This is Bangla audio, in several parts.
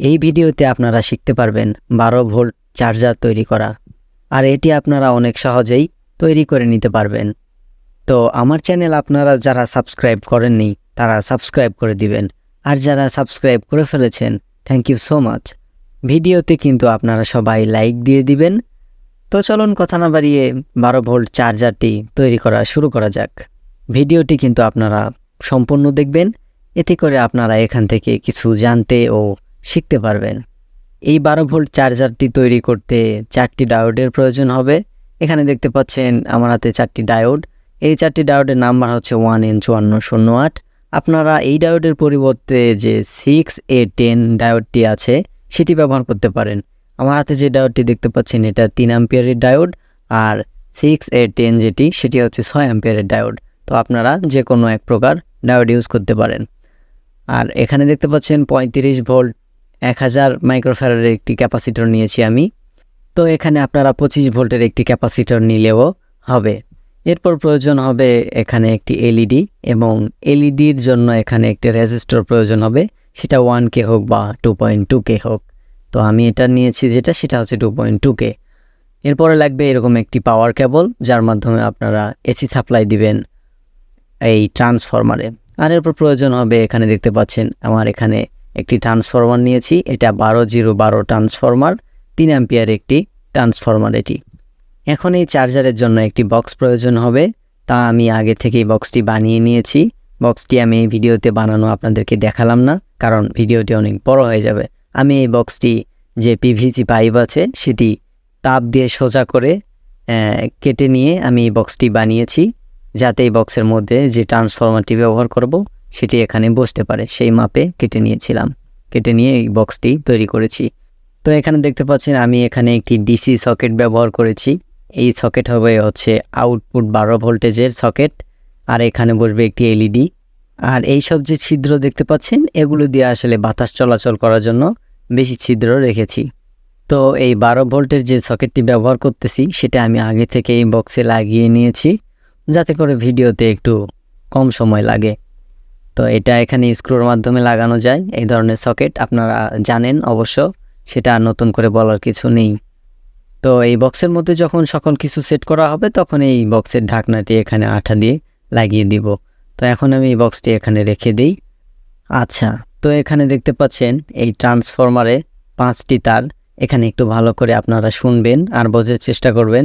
এই ভিডিওতে আপনারা শিখতে পারবেন বারো ভোল্ট চার্জার তৈরি করা। আর এটি আপনারা অনেক সহজেই তৈরি করে নিতে পারবেন। তো আমার চ্যানেল আপনারা যারা সাবস্ক্রাইব করেননি, তারা সাবস্ক্রাইব করে দিবেন। আর যারা সাবস্ক্রাইব করে ফেলেছেন থ্যাংক ইউ সো মাচ ভিডিওতে কিন্তু আপনারা সবাই লাইক দিয়ে দিবেন। তো চলুন কথা না বাড়িয়ে বারো ভোল্ট চার্জারটি তৈরি করা শুরু করা যাক। ভিডিওটি কিন্তু আপনারা সম্পূর্ণ দেখবেন। এতে করে আপনারা এখান থেকে কিছু জানতে ও শিখতে পারবেন। এই বারো ভোল্ট চার্জারটি তৈরি করতে চারটি ডায়োডের প্রয়োজন হবে। এখানে দেখতে পাচ্ছেন আমার হাতে চারটি ডায়োড। এই চারটি ডায়োডের নাম্বার হচ্ছে ওয়ান এন চুয়ান্ন শূন্য আট। আপনারা এই ডায়োডের পরিবর্তে যে সিক্স এ টেন ডায়োডটি আছে, সেটি ব্যবহার করতে পারেন। আমার হাতে যে ডায়োডটি দেখতে পাচ্ছেন, এটা তিন অ্যাম্পিয়ারের ডায়োড আর সিক্স এ টেন যেটি, সেটি হচ্ছে ছয় অ্যাম্পিয়ারের ডায়োড। তো আপনারা যে কোনো এক প্রকার ডায়োড ইউজ করতে পারেন। আর এখানে দেখতে পাচ্ছেন পঁয়ত্রিশ ভোল্ট এক হাজার মাইক্রোফ্যারাডের একটি ক্যাপাসিটর নিয়েছি আমি। তো এখানে আপনারা পঁচিশ ভোল্টের একটি ক্যাপাসিটর নিলেও হবে। এরপর প্রয়োজন হবে এখানে একটি এলইডি এবং এলইডির জন্য এখানে একটি রেজিস্টর প্রয়োজন হবে। সেটা ওয়ান কে হোক বা টু পয়েন্ট টু কে হোক। তো আমি এটা নিয়েছি যেটা, সেটা হচ্ছে টু পয়েন্ট টু কে। এরপরে লাগবে এরকম একটি পাওয়ার কেবল, যার মাধ্যমে আপনারা এসি সাপ্লাই দিবেন এই ট্রান্সফরমারে। আর এরপর প্রয়োজন হবে এখানে দেখতে পাচ্ছেন, আমার এখানে একটি ট্রান্সফরমার নিয়েছি, এটা বারো জিরো বারো ট্রান্সফরমার তিন অ্যাম্পিয়ার একটি ট্রান্সফরমার এটি। এখন এই চার্জারের জন্য একটি বক্স প্রয়োজন হবে, তা আমি আগে থেকেই বক্সটি বানিয়ে নিয়েছি। বক্সটি আমি এই ভিডিওতে বানানো আপনাদেরকে দেখালাম না, কারণ ভিডিওটি অনেক বড় হয়ে যাবে। আমি এই বক্সটি যে পিভিসি পাইপ আছে, সেটি তাপ দিয়ে সোজা করে কেটে নিয়ে আমি এই বক্সটি বানিয়েছি, যাতে এই বক্সের মধ্যে যে ট্রান্সফরমারটি ব্যবহার করব সেটি এখানে বসতে পারে। সেই মাপে কেটে নিয়েছিলাম। কেটে নিয়ে এই বক্সটি তৈরি করেছি। তো এখানে দেখতে পাচ্ছেন আমি এখানে একটি ডিসি সকেট ব্যবহার করেছি। এই সকেট হবে হচ্ছে আউটপুট বারো ভোল্টেজের সকেট। আর এখানে বসবে একটি এলইডি। আর এই সব যে ছিদ্র দেখতে পাচ্ছেন, এগুলো দিয়ে আসলে বাতাস চলাচল করার জন্য বেশি ছিদ্র রেখেছি। তো এই বারো ভোল্টের যে সকেটটি ব্যবহার করতেছি, সেটা আমি আগে থেকে এই বক্সে লাগিয়ে নিয়েছি, যাতে করে ভিডিওতে একটু কম সময় লাগে। তো এটা এখানে স্ক্রুর মাধ্যমে লাগানো যায়। এই ধরনের সকেট আপনারা জানেন অবশ্য, সেটা নতুন করে বলার কিছু নেই। তো এই বক্সের মধ্যে যখন সকল কিছু সেট করা হবে, তখন এই বক্সের ঢাকনাটি এখানে আঠা দিয়ে লাগিয়ে দিব। তো এখন আমি এই বক্সটি এখানে রেখে দিই। আচ্ছা তো এখানে দেখতে পাচ্ছেন, এই ট্রান্সফরমারে পাঁচটি তার। এখানে একটু ভালো করে আপনারা শুনবেন আর বোঝার চেষ্টা করবেন।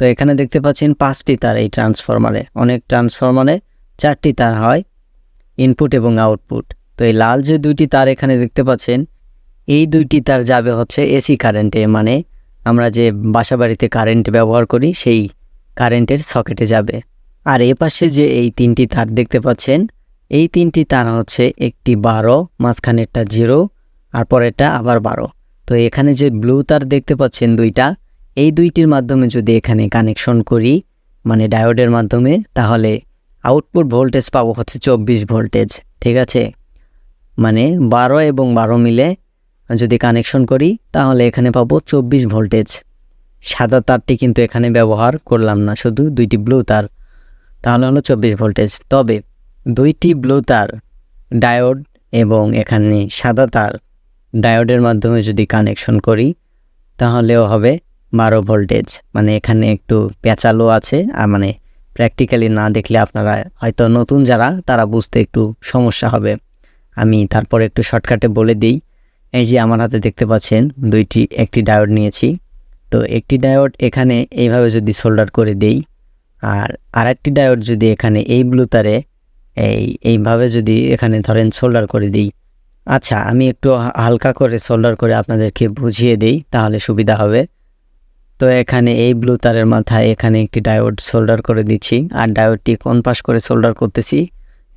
তো এখানে দেখতে পাচ্ছেন পাঁচটি তার এই ট্রান্সফরমারে অনেক ট্রান্সফরমারে চারটি তার হয়। ইনপুট এবং আউটপুট তো এই লাল যে দুইটি তার এখানে দেখতে পাচ্ছেন, এই দুইটি তার যাবে হচ্ছে এসি কারেন্টে মানে আমরা যে বাসাবাড়িতে কারেন্ট ব্যবহার করি, সেই কারেন্টের সকেটে যাবে। আর এ পাশে যে এই তিনটি তার দেখতে পাচ্ছেন, এই তিনটি তার হচ্ছে একটি বারো, মাঝখানেরটা জিরো আর পরেরটা আবার বারো। তো এখানে যে ব্লু তার দেখতে পাচ্ছেন দুইটা, এই দুইটির মাধ্যমে যদি এখানে কানেকশন করি মানে ডায়োডের মাধ্যমে, তাহলে আউটপুট ভোল্টেজ পাবো হচ্ছে চব্বিশ ভোল্টেজ ঠিক আছে? মানে বারো এবং বারো মিলে যদি কানেকশন করি, তাহলে এখানে পাবো চব্বিশ ভোল্টেজ সাদা তারটি কিন্তু এখানে ব্যবহার করলাম না, শুধু দুইটি ব্লু তার। তাহলে হলো চব্বিশ ভোল্টেজ তবে দুইটি ব্লু তার ডায়োড এবং এখানে সাদা তার ডায়োডের মাধ্যমে যদি কানেকশন করি, তাহলেও হবে বারো ভোল্টেজ মানে এখানে একটু পেঁচালো আছে আর মানে প্র্যাকটিক্যালি না দেখলে আপনারা হয়তো নতুন যারা, তারা বুঝতে একটু সমস্যা হবে। আমি তারপর একটু শর্টকাটে বলে দিই। এই যে আমার হাতে দেখতে পাচ্ছেন, দুইটি, একটি ডায়োড নিয়েছি। তো একটি ডায়োড এখানে এইভাবে যদি সোল্ডার করে দেই, আর আরেকটি ডায়োড যদি এখানে এই ব্লু তারে, এই, এইভাবে যদি এখানে ধরেন সোল্ডার করে দিই। আচ্ছা আমি একটু হালকা করে সোল্ডার করে আপনাদেরকে বুঝিয়ে দেই, তাহলে সুবিধা হবে। তো এখানে এই ব্লু তারের মাথায় এখানে একটি ডায়োড সোল্ডার করে দিচ্ছি। আর ডায়োডটি কোন পাশ করে সোল্ডার করতেছি,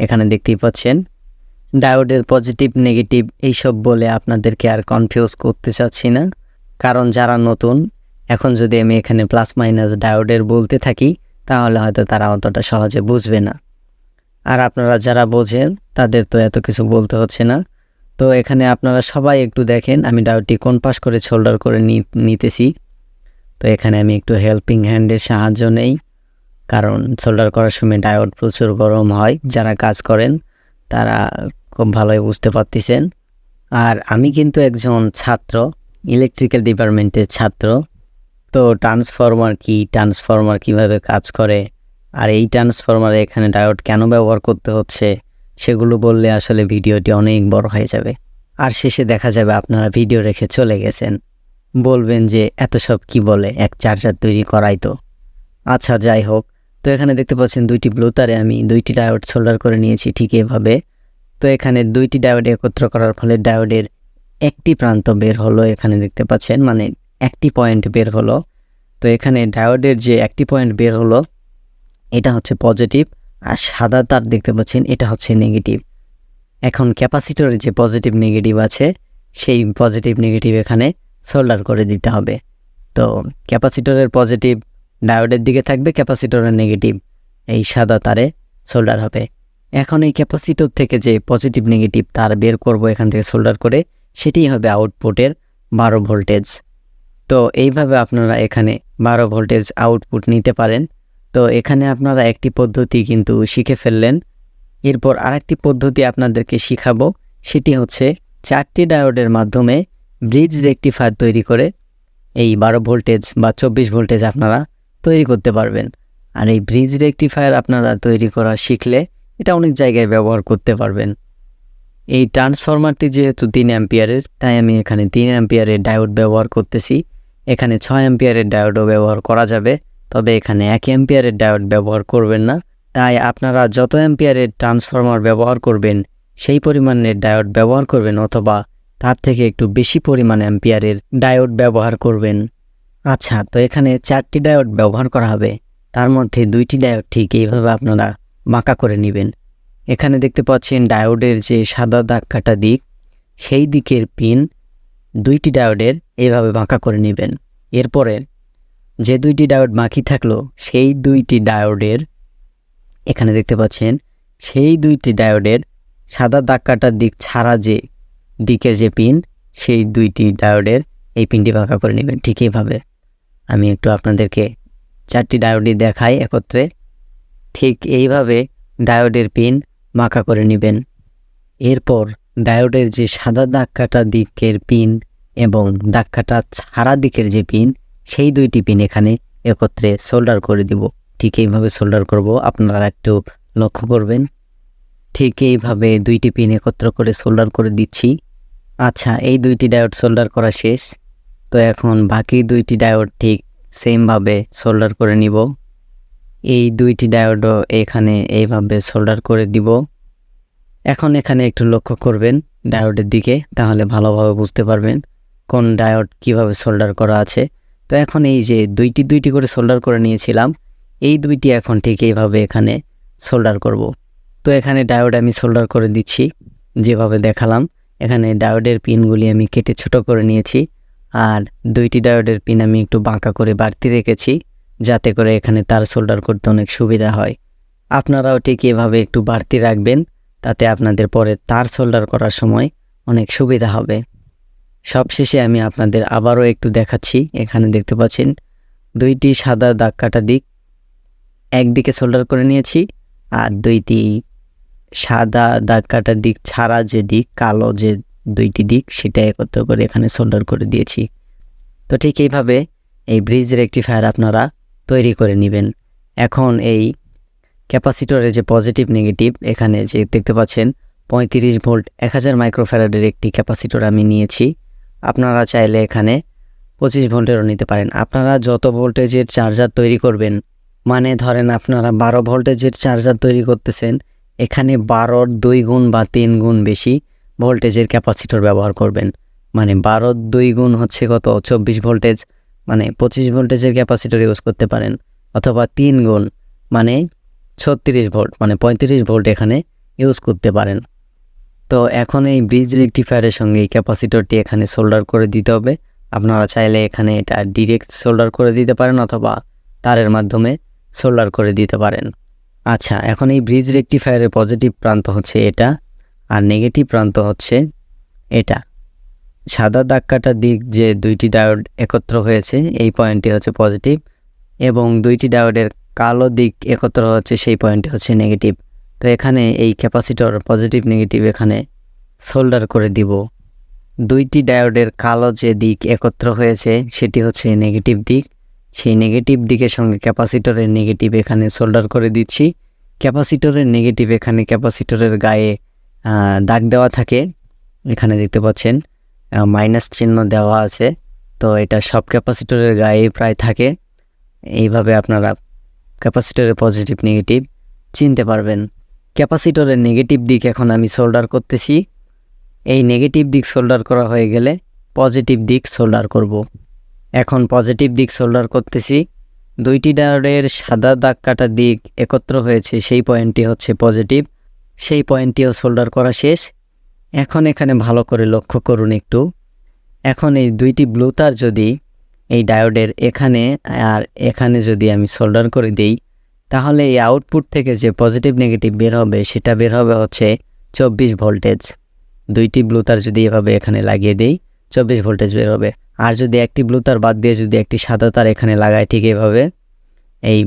এখানে দেখতেই পাচ্ছেন। ডায়োডের পজিটিভ নেগেটিভ এইসব বলে আপনাদেরকে আর কনফিউজ করতে চাচ্ছি না। কারণ যারা নতুন, এখন যদি আমি এখানে প্লাস মাইনাস ডায়োডের বলতে থাকি, তাহলে হয়তো তারা অতটা সহজে বুঝবে না। আর আপনারা যারা বোঝেন, তাদের তো এত কিছু বলতে হচ্ছে না। তো এখানে আপনারা সবাই একটু দেখেন, আমি ডায়োডটি কোন পাশ করে সোল্ডার করে নিতেছি। তো এখানে আমি একটু হেল্পিং হ্যান্ডের সাহায্য নেই। কারণ সোল্ডার করার সময় ডায়োড প্রচুর গরম হয়। যারা কাজ করেন, তারা খুব ভালোই বুঝতে পারতেছেন। আর আমি কিন্তু একজন ছাত্র ইলেকট্রিক্যাল ডিপার্টমেন্টের ছাত্র। তো ট্রান্সফরমার কি ট্রান্সফরমার কীভাবে কাজ করে, আর এই ট্রান্সফরমারে এখানে ডায়োড কেন ব্যবহার করতে হচ্ছে, সেগুলো বললে আসলে ভিডিওটি অনেক বড় হয়ে যাবে। আর শেষে দেখা যাবে আপনারা ভিডিও রেখে চলে গেছেন। বলবেন যে এত সব কি বলে? এক চার্জার তৈরি করাই তো। আচ্ছা যাই হোক। তো এখানে দেখতে পাচ্ছেন দুইটি ব্লু তারে আমি দুইটি ডায়োড সোল্ডার করে নিয়েছি ঠিক এভাবে। তো এখানে দুইটি ডায়োড একত্র করার ফলে ডায়োডের একটি প্রান্ত বের হলো এখানে দেখতে পাচ্ছেন মানে একটি পয়েন্ট বের হলো। তো এখানে ডায়োডের যে একটি পয়েন্ট বের হলো, এটা হচ্ছে পজিটিভ আর সাদা তার দেখতে পাচ্ছেন, এটা হচ্ছে নেগেটিভ এখন ক্যাপাসিটরের যে পজিটিভ নেগেটিভ আছে, সেই পজিটিভ নেগেটিভ এখানে সোল্ডার করে দিতে হবে। তো ক্যাপাসিটরের পজিটিভ ডায়োডের দিকে থাকবে, ক্যাপাসিটরের নেগেটিভ এই সাদা তারে সোল্ডার হবে। এখন এই ক্যাপাসিটর থেকে যে পজিটিভ নেগেটিভ তার বের করব এখান থেকে সোল্ডার করে, সেটিই হবে আউটপুটের বারো ভোল্টেজ তো এইভাবে আপনারা এখানে বারো ভোল্টেজ আউটপুট নিতে পারেন। তো এখানে আপনারা একটি পদ্ধতি কিন্তু শিখে ফেললেন। এরপর আরেকটি পদ্ধতি আপনাদেরকে শিখাবো, সেটি হচ্ছে চারটি ডায়োডের মাধ্যমে ব্রিজ রেকটিফায়ার তৈরি করে এই বারো ভোল্টেজ বা চব্বিশ ভোল্টেজ আপনারা তৈরি করতে পারবেন। আর এই ব্রিজ রেকটিফায়ার আপনারা তৈরি করা শিখলে এটা অনেক জায়গায় ব্যবহার করতে পারবেন। এই ট্রান্সফরমারটি যেহেতু তিন অ্যাম্পিয়ারের, তাই আমি এখানে তিন অ্যাম্পিয়ারের ডায়োড ব্যবহার করতেছি। এখানে ছয় অ্যাম্পিয়ারের ডায়োডও ব্যবহার করা যাবে, তবে এখানে এক অ্যাম্পিয়ারের ডায়োড ব্যবহার করবেন না। তাই আপনারা যত অ্যাম্পিয়ারের ট্রান্সফরমার ব্যবহার করবেন, সেই পরিমাণের ডায়োড ব্যবহার করবেন অথবা তার থেকে একটু বেশি পরিমাণ অ্যাম্পিয়ারের ডায়োড ব্যবহার করবেন। আচ্ছা তো এখানে চারটি ডায়োড ব্যবহার করা হবে। তার মধ্যে দুইটি ডায়োড ঠিক এইভাবে আপনারা বাঁকা করে নেবেন। এখানে দেখতে পাচ্ছেন ডায়োডের যে সাদা দাগ কাটা দিক, সেই দিকের পিন দুইটি ডায়োডের এইভাবে বাঁকা করে নেবেন। এরপরে যে দুইটি ডায়োড বাকি থাকল, সেই দুইটি ডায়োডের এখানে দেখতে পাচ্ছেন, সেই দুইটি ডায়োডের সাদা দাগ কাটার দিক ছাড়া যে দিকের যে পিন, সেই দুইটি ডায়োডের এই পিনটি বাঁকা করে নেবেন ঠিক এইভাবে। আমি একটু আপনাদেরকে চারটি ডায়োডই দেখাই একত্রে। ঠিক এইভাবে ডায়োডের পিন বাঁকা করে নেবেন। এরপর ডায়োডের যে সাদা দাগ কাটা দিকের পিন এবং দাগ কাটা ছাড়া দিকের যে পিন, সেই দুইটি পিন এখানে একত্রে সোল্ডার করে দিব। ঠিক এইভাবে সোল্ডার করব। আপনারা একটু লক্ষ্য করবেন। ঠিক এইভাবে দুইটি পিন একত্র করে সোল্ডার করে দিচ্ছি। আচ্ছা এই দুইটি ডায়োড সোল্ডার করা শেষ। তো এখন বাকি দুইটি ডায়োড ঠিক সেমভাবে সোল্ডার করে নিব। এই দুইটি ডায়োডও এখানে এইভাবে সোল্ডার করে দিব। এখন এখানে একটু লক্ষ্য করবেন ডায়োডের দিকে, তাহলে ভালোভাবে বুঝতে পারবেন কোন ডায়োড কীভাবে সোল্ডার করা আছে। তো এখন এই যে দুইটি দুইটি করে সোল্ডার করে নিয়েছিলাম, এই দুইটি এখন ঠিক এইভাবে এখানে সোল্ডার করব। তো এখানে ডায়োড আমি সোল্ডার করে দিচ্ছি, যেভাবে দেখালাম। এখানে ডায়োডের পিনগুলি আমি কেটে ছোট করে নিয়েছি, আর দুইটি ডায়োডের পিন আমি একটু বাঁকা করে বাড়তি রেখেছি, যাতে করে এখানে তার সোল্ডার করতে অনেক সুবিধা হয়। আপনারাও ঠিক এভাবে একটু বাড়তি রাখবেন, তাতে আপনাদের পরে তার সোল্ডার করার সময় অনেক সুবিধা হবে। সবশেষে আমি আপনাদের আবারও একটু দেখাচ্ছি, এখানে দেখতে পাচ্ছেন দুইটি সাদা দাগ কাটা দিক, একদিকে সোল্ডার করে নিয়েছি, আর দুইটি সাদা দাগ কাটা দিক, ছাড়া যে দিক, কালো যে দুইটি দিক, সেটা একত্র করে এখানে সোল্ডার করে দিয়েছি। তো ঠিক এইভাবে এই ব্রিজ রেকটিফায়ার আপনারা তৈরি করে নেবেন। এখন এই ক্যাপাসিটরের যে পজিটিভ নেগেটিভ এখানে যে দেখতে পাচ্ছেন, পঁয়ত্রিশ ভোল্ট, এক হাজার মাইক্রোফ্যারাডের একটি ক্যাপাসিটর আমি নিয়েছি। আপনারা চাইলে এখানে পঁচিশ ভোল্টেরও নিতে পারেন। আপনারা যত ভোল্টেজের চার্জার তৈরি করবেন মানে ধরেন আপনারা বারো ভোল্টেজের চার্জার তৈরি করতেছেন এখানে বারোর দুই গুণ বা তিন গুণ বেশি ভোল্টেজের ক্যাপাসিটর ব্যবহার করবেন। মানে বারোর দুই গুণ হচ্ছে কত? চব্বিশ ভোল্টেজ মানে পঁচিশ ভোল্টেজের ক্যাপাসিটর ইউজ করতে পারেন। অথবা তিন গুণ মানে ছত্রিশ ভোল্ট মানে পঁয়ত্রিশ ভোল্ট এখানে ইউজ করতে পারেন। তো এখন এই ব্রিজ রেকটিফায়ারের সঙ্গে এই ক্যাপাসিটরটি এখানে সোল্ডার করে দিতে হবে। আপনারা চাইলে এখানে এটা ডিরেক্ট সোল্ডার করে দিতে পারেন অথবা তারের মাধ্যমে সোল্ডার করে দিতে পারেন। আচ্ছা এখন এই ব্রিজ রেকটিফায়ারের পজিটিভ প্রান্ত হচ্ছে এটা, আর নেগেটিভ প্রান্ত হচ্ছে এটা। সাদা দাগ দিক যে দুইটি ডায়োড একত্র হয়েছে, এই পয়েন্টটি হচ্ছে পজিটিভ এবং দুইটি ডায়োডের কালো দিক একত্র হচ্ছে, সেই পয়েন্টটি হচ্ছে নেগেটিভ তো এখানে এই ক্যাপাসিটর পজিটিভ নেগেটিভ এখানে সোল্ডার করে দিব। দুইটি ডায়োডের কালো যে দিক একত্র হয়েছে, সেটি হচ্ছে নেগেটিভ দিক। সেই নেগেটিভ দিকের সঙ্গে ক্যাপাসিটরের নেগেটিভ এখানে সোল্ডার করে দিচ্ছি। ক্যাপাসিটরের নেগেটিভ এখানে ক্যাপাসিটরের গায়ে দাগ দেওয়া থাকে। এখানে দেখতে পাচ্ছেন মাইনাস চিহ্ন দেওয়া আছে। তো এটা সব ক্যাপাসিটরের গায়ে প্রায় থাকে। এইভাবে আপনারা ক্যাপাসিটরের পজিটিভ নেগেটিভ চিনতে পারবেন। ক্যাপাসিটরের নেগেটিভ দিক এখন আমি সোল্ডার করতেছি। এই নেগেটিভ দিক সোল্ডার করা হয়ে গেলে পজিটিভ দিক সোল্ডার করব। এখন পজিটিভ দিক সোল্ডার করতেছি। দুইটি ডায়োডের সাদা দাগ কাটা দিক একত্র হয়েছে, সেই পয়েন্টটি হচ্ছে পজিটিভ সেই পয়েন্টটিও সোল্ডার করা শেষ। এখন এখানে ভালো করে লক্ষ্য করুন একটু। এখন এই দুইটি ব্লু তার যদি এই ডায়োডের এখানে আর এখানে যদি আমি সোল্ডার করে দিই, তাহলে এই আউটপুট থেকে যে পজিটিভ নেগেটিভ বের হবে, সেটা বের হবে হচ্ছে চব্বিশ ভোল্টেজ দুইটি ব্লু তার যদি এভাবে এখানে লাগিয়ে দিই, চব্বিশ ভোল্টেজ বের হবে। আর যদি একটি ব্লু তার বাদ দিয়ে যদি একটি সাদা তার এখানে লাগায় ঠিক এভাবে, এই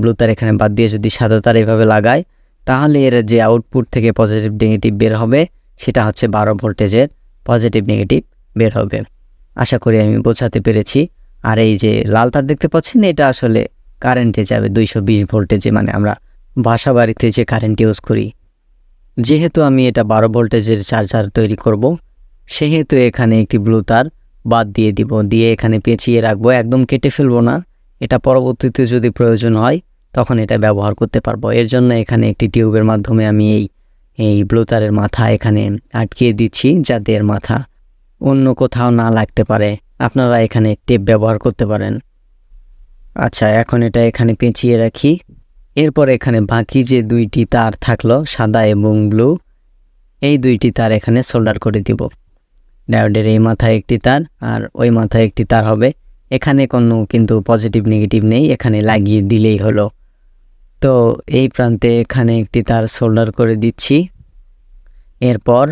ব্লু তার এখানে বাদ দিয়ে যদি সাদা তার এভাবে লাগায়, তাহলে এর যে আউটপুট থেকে পজিটিভ নেগেটিভ বের হবে, সেটা হচ্ছে বারো ভোল্টেজের পজিটিভ নেগেটিভ বের হবে। আশা করি আমি বোঝাতে পেরেছি। আর এই যে লাল তার দেখতে পাচ্ছেন, এটা আসলে কারেন্টে যাবে দুইশো বিশ ভোল্টেজে মানে আমরা বাসা বাড়িতে যে কারেন্ট ইউজ করি। যেহেতু আমি এটা বারো ভোল্টেজের চার্জার তৈরি করব, সেহেতু এখানে একটি ব্লু তার বাদ দিয়ে দিব, দিয়ে এখানে পেঁচিয়ে রাখব, একদম কেটে ফেলব না। এটা পরবর্তীতে যদি প্রয়োজন হয়, তখন এটা ব্যবহার করতে পারব। এর জন্য এখানে একটি টিউবের মাধ্যমে আমি এই এই ব্লু তারের মাথা এখানে আটকিয়ে দিচ্ছি, যাতে এর মাথা অন্য কোথাও না লাগতে পারে। আপনারা এখানে টেপ ব্যবহার করতে পারেন। আচ্ছা এখন এটা এখানে পেঁচিয়ে রাখি। এরপর এখানে বাকি যে দুইটি তার থাকল, সাদা এবং ব্লু, এই দুইটি তার এখানে সোল্ডার করে দিব। ডায়োডের এই মাথায় একটি তার, আর ওই মাথায় একটি তার হবে। এখানে কোনো কিন্তু পজিটিভ নেগেটিভ নেই, এখানে লাগিয়ে দিলেই হলো। তো এই প্রান্তে এখানে একটি তার সোল্ডার করে দিচ্ছি। এরপর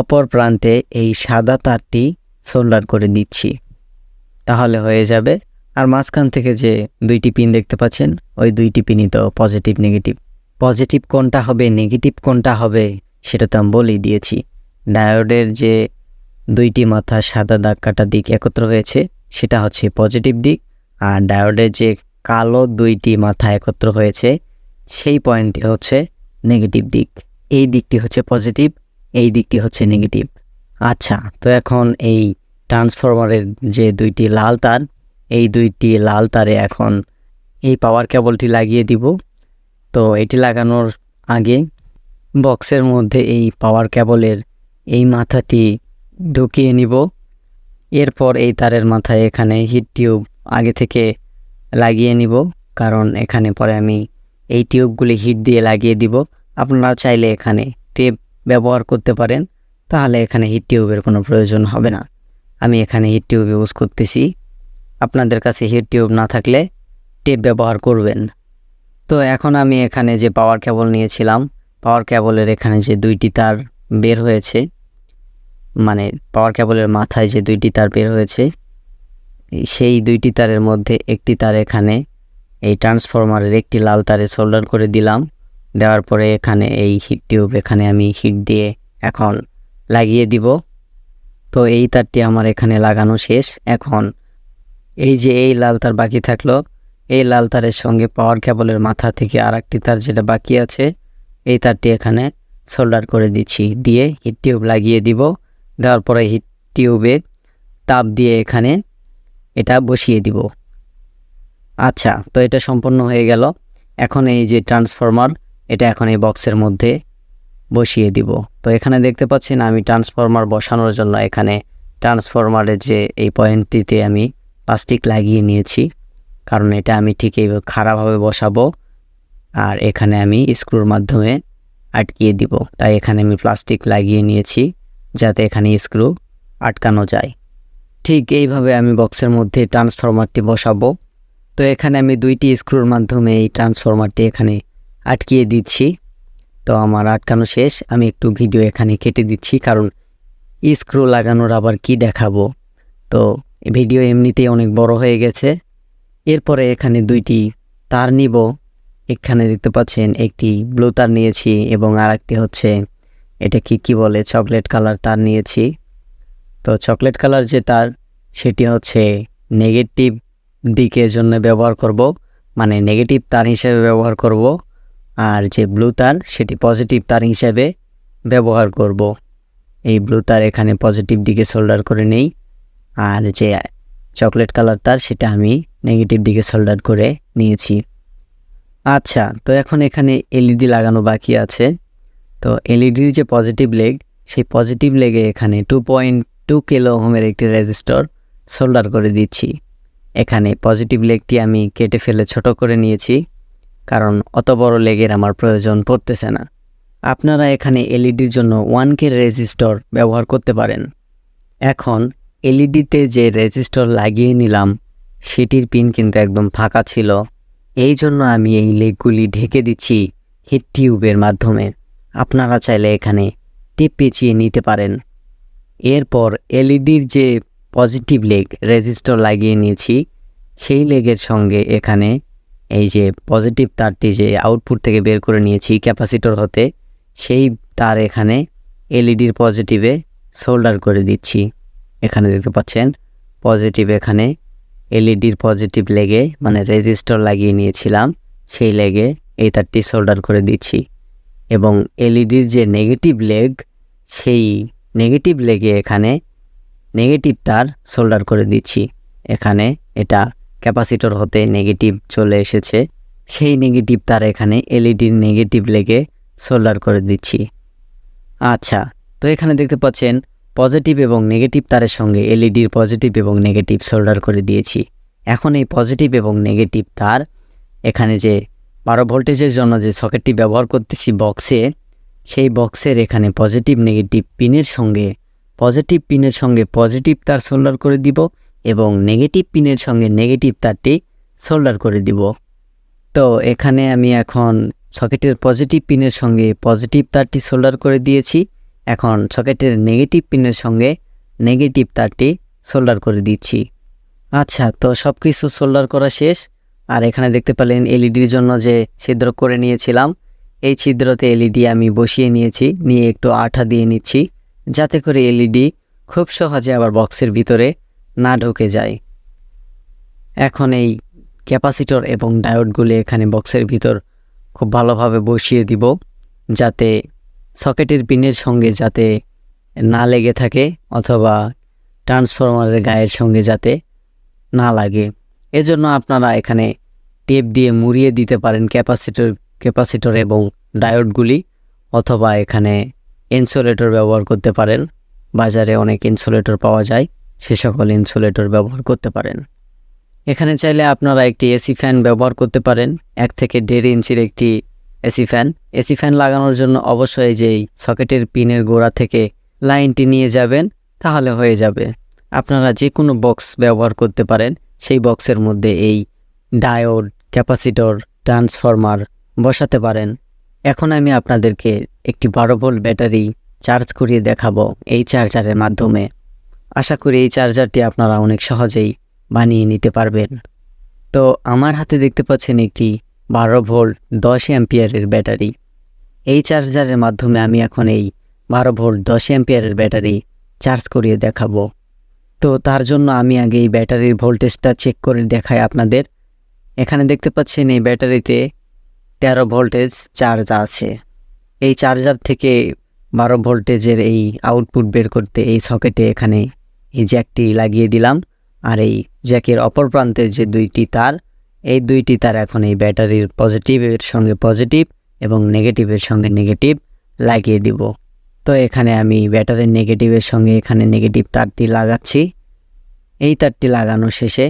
অপর প্রান্তে এই সাদা তারটি সোল্ডার করে দিচ্ছি। তাহলে হয়ে যাবে। আর মাঝখান থেকে যে দুইটি পিন দেখতে পাচ্ছেন, ওই দুইটি পিনই তো পজিটিভ নেগেটিভ পজিটিভ কোনটা হবে নেগেটিভ কোনটা হবে, সেটা তো আমি বলেই দিয়েছি। ডায়োডের যে দুইটি মাথা সাদা দাগ কাটা দিক একত্র হয়েছে, সেটা হচ্ছে পজিটিভ দিক আর ডায়োডের যে কালো দুইটি মাথা একত্র হয়েছে, সেই পয়েন্টটি হচ্ছে নেগেটিভ দিক। এই দিকটি হচ্ছে পজিটিভ, এই দিকটি হচ্ছে নেগেটিভ। আচ্ছা তো এখন এই ট্রান্সফরমারের যে দুইটি লাল তার, এই দুইটি লাল তারে এখন এই পাওয়ার কেবলটি লাগিয়ে দিব। তো এটি লাগানোর আগে বক্সের মধ্যে এই পাওয়ার কেবলের এই মাথাটি ঢুকিয়ে নিব। এরপর এই তারের মাথায় এখানে হিট টিউব আগে থেকে লাগিয়ে নিব, কারণ এখানে পরে আমি এই টিউবগুলি হিট দিয়ে লাগিয়ে দিব। আপনারা চাইলে এখানে টেপ ব্যবহার করতে পারেন, তাহলে এখানে হিট টিউবের কোনো প্রয়োজন হবে না। আমি এখানে হিট টিউব ইউজ করতেছি। আপনাদের কাছে হিট টিউব না থাকলে টেপ ব্যবহার করবেন। তো এখন আমি এখানে যে পাওয়ার কেবল নিয়েছিলাম, পাওয়ার কেবলের এখানে যে দুইটি তার বের হয়েছে মানে পাওয়ার কেবলের মাথায় যে দুইটি তার বের হয়েছে, সেই দুইটি তারের মধ্যে একটি তার এখানে এই ট্রান্সফরমারের একটি লাল তারে সোল্ডার করে দিলাম। দেওয়ার পরে এখানে এই হিট টিউব এখানে আমি হিট দিয়ে এখন লাগিয়ে দিব। তো এই তারটি আমার এখানে লাগানো শেষ। এখন এই যে এই লাল তার বাকি থাকল, এই লাল তারের সঙ্গে পাওয়ার কেবলের মাথা থেকে আর একটি তার যেটা বাকি আছে, এই তারটি এখানে সোল্ডার করে দিচ্ছি। দিয়ে হিট টিউব লাগিয়ে দিব। দেওয়ার পরে হিট টিউবে তাপ দিয়ে এখানে এটা বসিয়ে দিব। আচ্ছা তো এটা সম্পন্ন হয়ে গেল। এখন এই যে ট্রান্সফরমার, এটা এখন এই বক্সের মধ্যে বসিয়ে দিব। তো এখানে দেখতে পাচ্ছেন আমি ট্রান্সফরমার বসানোর জন্য এখানে ট্রান্সফরমারের যে এই পয়েন্টটিতে আমি প্লাস্টিক লাগিয়ে নিয়েছি, কারণ এটা আমি ঠিক এই খারাপভাবে বসাবো, আর এখানে আমি স্ক্রুর মাধ্যমে আটকিয়ে দিব। তাই এখানে আমি প্লাস্টিক লাগিয়ে নিয়েছি। যাতে এখানে স্ক্রু আটকানো যায়। ঠিক এইভাবে আমি বক্সের মধ্যে ট্রান্সফরমারটি বসাবো। তো এখানে আমি দুইটি স্ক্রুর মাধ্যমে এই ট্রান্সফরমারটি এখানে আটকিয়ে দিচ্ছি। তো আমার আটকানো শেষ। আমি একটু ভিডিও এখানে কেটে দিচ্ছি, কারণ স্ক্রু লাগানোর আবার কি দেখাবো? তো ভিডিও এমনিতেই অনেক বড় হয়ে গেছে। এরপরে এখানে দুইটি তার নিব। এখানে দেখতে পাচ্ছেন, একটি ব্লু তার নিয়েছি এবং আর হচ্ছে এটা কি কি বলে? চকলেট কালার তার নিয়েছি। তো চকলেট কালার যে তার, সেটি হচ্ছে নেগেটিভ দিকের জন্য ব্যবহার করব। মানে নেগেটিভ তার হিসেবে ব্যবহার করব। আর যে ব্লু তার, সেটি পজিটিভ তার হিসেবে ব্যবহার করব। এই ব্লু তার এখানে পজিটিভ দিকে সোল্ডার করে নেই। আর যে চকলেট কালার তার, সেটা আমি নেগেটিভ দিকে সোল্ডার করে নিয়েছি। আচ্ছা তো এখন এখানে এলইডি লাগানো বাকি আছে। তো এলইডির যে পজিটিভ লেগ সেই পজিটিভ লেগে এখানে টু পয়েন্ট টু কিলো হোমের একটি রেজিস্টর সোল্ডার করে দিচ্ছি। এখানে পজিটিভ লেগটি আমি কেটে ফেলে ছোট করে নিয়েছি, কারণ অত বড় লেগের আমার প্রয়োজন পড়তেছে না। আপনারা এখানে এলইডির জন্য ওয়ান কে রেজিস্টর ব্যবহার করতে পারেন। এখন এলইডিতে যে রেজিস্টর লাগিয়ে নিলাম, সেটির পিন কিন্তু একদম ফাঁকা ছিল। এই জন্য আমি এই লেগগুলি ঢেকে দিচ্ছি হিট টিউবের মাধ্যমে। আপনারা চাইলে এখানে টিপ পেঁচিয়ে নিতে পারেন। এরপর এলইডির যে পজিটিভ লেগ, রেজিস্টর লাগিয়ে নিয়েছি, সেই লেগের সঙ্গে এখানে এই যে পজিটিভ তারটি যে আউটপুট থেকে বের করে নিয়েছি ক্যাপাসিটর হতে, সেই তার এখানে এলইডির পজিটিভে সোল্ডার করে দিচ্ছি। এখানে দেখতে পাচ্ছেন, পজিটিভ এখানে এলইডির পজিটিভ লেগে মানে রেজিস্টর লাগিয়ে নিয়েছিলাম, সেই লেগে এই তারটি সোল্ডার করে দিচ্ছি। এবং এলইডির যে নেগেটিভ লেগ সেই নেগেটিভ লেগে এখানে নেগেটিভ তার সোল্ডার করে দিচ্ছি। এখানে এটা ক্যাপাসিটর হতে নেগেটিভ চলে এসেছে। সেই নেগেটিভ তার এখানে এলইডির নেগেটিভ লেগে সোল্ডার করে দিচ্ছি। আচ্ছা তো এখানে দেখতে পাচ্ছেন পজিটিভ এবং নেগেটিভ তারের সঙ্গে এলইডির পজিটিভ এবং নেগেটিভ সোল্ডার করে দিয়েছি। এখন এই পজিটিভ এবং নেগেটিভ তার এখানে যে বারো ভোল্টেজের জন্য যে সকেটটি ব্যবহার করতেছি বক্সে, সেই বক্সের এখানে পজিটিভ নেগেটিভ পিনের সঙ্গে পজিটিভ পিনের সঙ্গে পজিটিভ তার সোল্ডার করে দিব এবং নেগেটিভ পিনের সঙ্গে নেগেটিভ তারটি সোল্ডার করে দিব। তো এখানে আমি এখন সকেটের পজিটিভ পিনের সঙ্গে পজিটিভ তারটি সোল্ডার করে দিয়েছি। এখন সকেটের নেগেটিভ পিনের সঙ্গে নেগেটিভ তারটি সোল্ডার করে দিচ্ছি। আচ্ছা তো সব কিছু সোল্ডার করা শেষ। আর এখানে দেখতে পেলেন এলইডির জন্য যে ছিদ্র করে নিয়েছিলাম, এই ছিদ্রতে এলইডি আমি বসিয়ে নিয়েছি, নিয়ে একটু আঠা দিয়ে নিচ্ছি, যাতে করে এলইডি খুব সহজে আবার বক্সের ভিতরে না ঢুকে যায়। এখন এই ক্যাপাসিটর এবং ডায়োডগুলি এখানে বক্সের ভিতর খুব ভালোভাবে বসিয়ে দিব, যাতে সকেটের পিনের সঙ্গে যাতে না লেগে থাকে অথবা ট্রান্সফরমারের গায়ের সঙ্গে যাতে না লাগে। এজন্য আপনারা এখানে টেপ দিয়ে মুড়িয়ে দিতে পারেন ক্যাপাসিটর ক্যাপাসিটর এবং ডায়োডগুলি, অথবা এখানে ইনসুলেটর ব্যবহার করতে পারেন। বাজারে অনেক ইনসুলেটর পাওয়া যায়, সে সকল ইনসুলেটর ব্যবহার করতে পারেন। এখানে চাইলে আপনারা একটি এসি ফ্যান ব্যবহার করতে পারেন, এক থেকে দেড় ইঞ্চির একটি এসি ফ্যান। এসি ফ্যান লাগানোর জন্য অবশ্যই যেই সকেটের পিনের গোড়া থেকে লাইনটি নিয়ে যাবেন, তাহলে হয়ে যাবে। আপনারা যে কোনো বক্স ব্যবহার করতে পারেন সেই বক্সের মধ্যে এই ডায়োড, ক্যাপাসিটর, ট্রান্সফরমার বসাতে পারেন। এখন আমি আপনাদেরকে একটি বারো ভোল্ট ব্যাটারি চার্জ করিয়ে দেখাবো এই চার্জারের মাধ্যমে। আশা করি এই চার্জারটি আপনারা অনেক সহজেই বানিয়ে নিতে পারবেন। তো আমার হাতে দেখতে পাচ্ছেন একটি বারো ভোল্ট দশ অ্যাম্পিয়ারের ব্যাটারি। এই চার্জারের মাধ্যমে আমি এখন এই বারো ভোল্ট দশ অ্যাম্পিয়ারের ব্যাটারি চার্জ করিয়ে দেখাবো। তো তার জন্য আমি আগে এই ব্যাটারির ভোল্টেজটা চেক করে দেখাই আপনাদের। এখানে দেখতে পাচ্ছেন এই ব্যাটারিতে তেরো ভোল্টেজ চার্জ আছে। এই চার্জার থেকে বারো ভোল্টেজের এই আউটপুট বের করতে এই সকেটে এখানে এই জ্যাকটি লাগিয়ে দিলাম। আর এই জ্যাকের অপর প্রান্তের যে দুইটি তার, এই দুইটি তার এখন এই ব্যাটারির পজিটিভের সঙ্গে পজিটিভ এবং নেগেটিভের সঙ্গে নেগেটিভ লাগিয়ে দিব। তো এখানে আমি ব্যাটারির নেগেটিভের সঙ্গে এখানে নেগেটিভ তারটি লাগাচ্ছি। এই তারটি লাগানো শেষে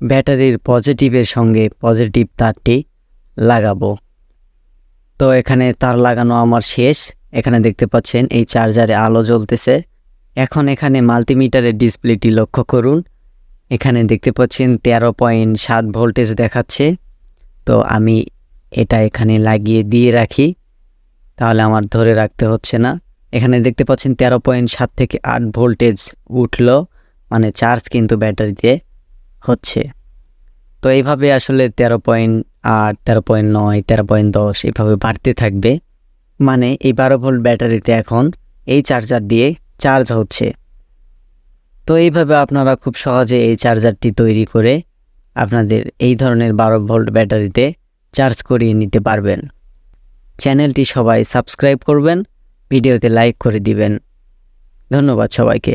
ব্যাটারির পজিটিভের সঙ্গে পজিটিভ তারটি লাগাবো। তো এখানে তার লাগানো আমার শেষ। এখানে দেখতে পাচ্ছেন, এই চার্জারে আলো জ্বলতেছে। এখন এখানে মাল্টিমিটারের ডিসপ্লেটি লক্ষ্য করুন। এখানে দেখতে পাচ্ছেন, তেরো পয়েন্ট সাত ভোল্টেজ দেখাচ্ছে। তো আমি এটা এখানে লাগিয়ে দিয়ে রাখি। তাহলে আমার ধরে রাখতে হচ্ছে না। এখানে দেখতে পাচ্ছেন, তেরো পয়েন্ট সাত থেকে আট ভোল্টেজ উঠল। মানে চার্জ কিন্তু ব্যাটারিতে হচ্ছে। তো এইভাবে আসলে তেরো পয়েন্ট আট, তেরো পয়েন্ট নয়, তেরো পয়েন্ট দশ এইভাবে বাড়তে থাকবে। মানে এই বারো ভোল্ট ব্যাটারিতে এখন এই চার্জার দিয়ে চার্জ হচ্ছে। তো এইভাবে আপনারা খুব সহজে এই চার্জারটি তৈরি করে আপনাদের এই ধরনের বারো ভোল্ট ব্যাটারিতে চার্জ করিয়ে নিতে পারবেন। চ্যানেলটি সবাই সাবস্ক্রাইব করবেন ভিডিওতে লাইক করে দিবেন। ধন্যবাদ সবাইকে।